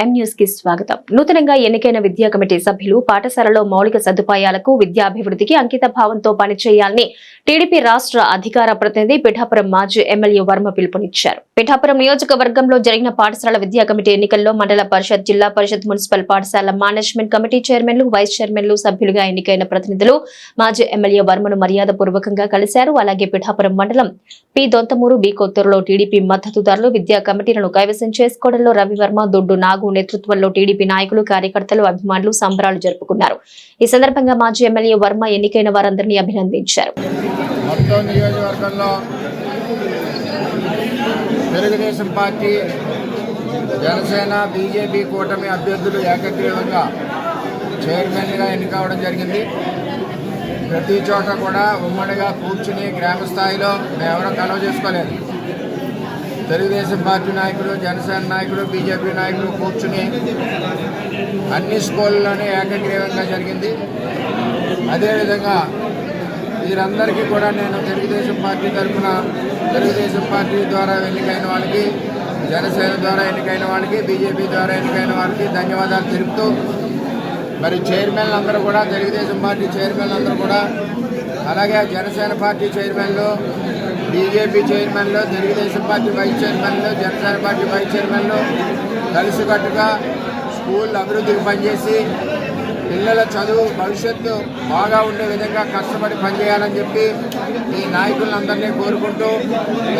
కి స్వాగతం. నూతనంగా ఎన్నికైన విద్యా కమిటీ సభ్యులు పాఠశాలలో మౌలిక సదుపాయాలకు విద్యాభివృద్ధికి అంకిత భావంతో పనిచేయాలని టీడీపీ రాష్ట్ర అధికార ప్రతినిధి పిఠాపురం మాజీ ఎమ్మెల్యే వర్మ పిలుపునిచ్చారు. పిఠాపురం నియోజకవర్గంలో జరిగిన పాఠశాల విద్యా కమిటీ ఎన్నికల్లో మండల పరిషత్ జిల్లా పరిషత్ మున్సిపల్ పాఠశాల మేనేజ్మెంట్ కమిటీ చైర్మన్లు వైస్ చైర్మన్లు సభ్యులుగా ఎన్నికైన ప్రతినిధులు మాజీ ఎమ్మెల్యే వర్మను మర్యాద పూర్వకంగా కలిశారు. అలాగే పిఠాపురం మండలం పి. దొంతమూరు బి. కొత్తూరులో టీడీపీ మద్దతుదారులు విద్యా కమిటీలను కైవసం చేసుకోవడంలో రవివర్మ దొడ్డు నాగు నేతృత్వంలో టీడీపీ నాయకులు కార్యకర్తలు అభిమానులు సంబరాలు జరుపుకున్నారు. ఈ సందర్భంగా మాజీ ఎమ్మెల్యే వర్మ ఎన్నికైన వారందరినీ అభినందించారు. తెలుగుదేశం పార్టీ జనసేన బీజేపీ కూటమి అభ్యర్థులు ఏకగ్రీవంగా చైర్మన్గా ఎన్నికవడం జరిగింది. ప్రతి చోట కూడా ఉమ్మడిగా కూర్చుని గ్రామ స్థాయిలో మేమెవరం కలవ చేసుకోలేదు. తెలుగుదేశం పార్టీ నాయకుడు జనసేన నాయకుడు బీజేపీ నాయకుడు కూర్చుని అన్ని స్కూళ్ళలోనే ఏకగ్రీవంగా జరిగింది. అదేవిధంగా వీరందరికీ కూడా నేను తెలుగుదేశం పార్టీ తరఫున తెలుగుదేశం పార్టీ ద్వారా ఎన్నికైన వాళ్ళకి జనసేన ద్వారా ఎన్నికైన వాళ్ళకి బీజేపీ ద్వారా ఎన్నికైన వాళ్ళకి ధన్యవాదాలు తెలుపుతూ మరి చైర్మన్లు అందరూ కూడా తెలుగుదేశం పార్టీ చైర్మన్లు అందరూ కూడా అలాగే జనసేన పార్టీ చైర్మన్లు బీజేపీ చైర్మన్లు తెలుగుదేశం పార్టీ వైస్ చైర్మన్లు జనసేన పార్టీ వైస్ చైర్మన్లు కలిసికట్టుగా స్కూల్ అభివృద్ధికి పనిచేసి పిల్లల చదువు భవిష్యత్తు బాగా ఉండే విధంగా కష్టపడి పనిచేయాలని చెప్పి ఈ నాయకులందరినీ కోరుకుంటూ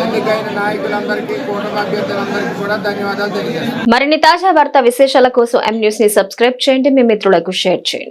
ఎన్నికైన నాయకులందరికీ కూటమి అభ్యర్థులందరికీ కూడా ధన్యవాదాలు తెలియజేస్తాను మరిన్ని తాజా వార్త విశేషాల కోసం ఎం న్యూస్ని సబ్స్క్రైబ్ చేయండి. మీ మిత్రులకు షేర్ చేయండి.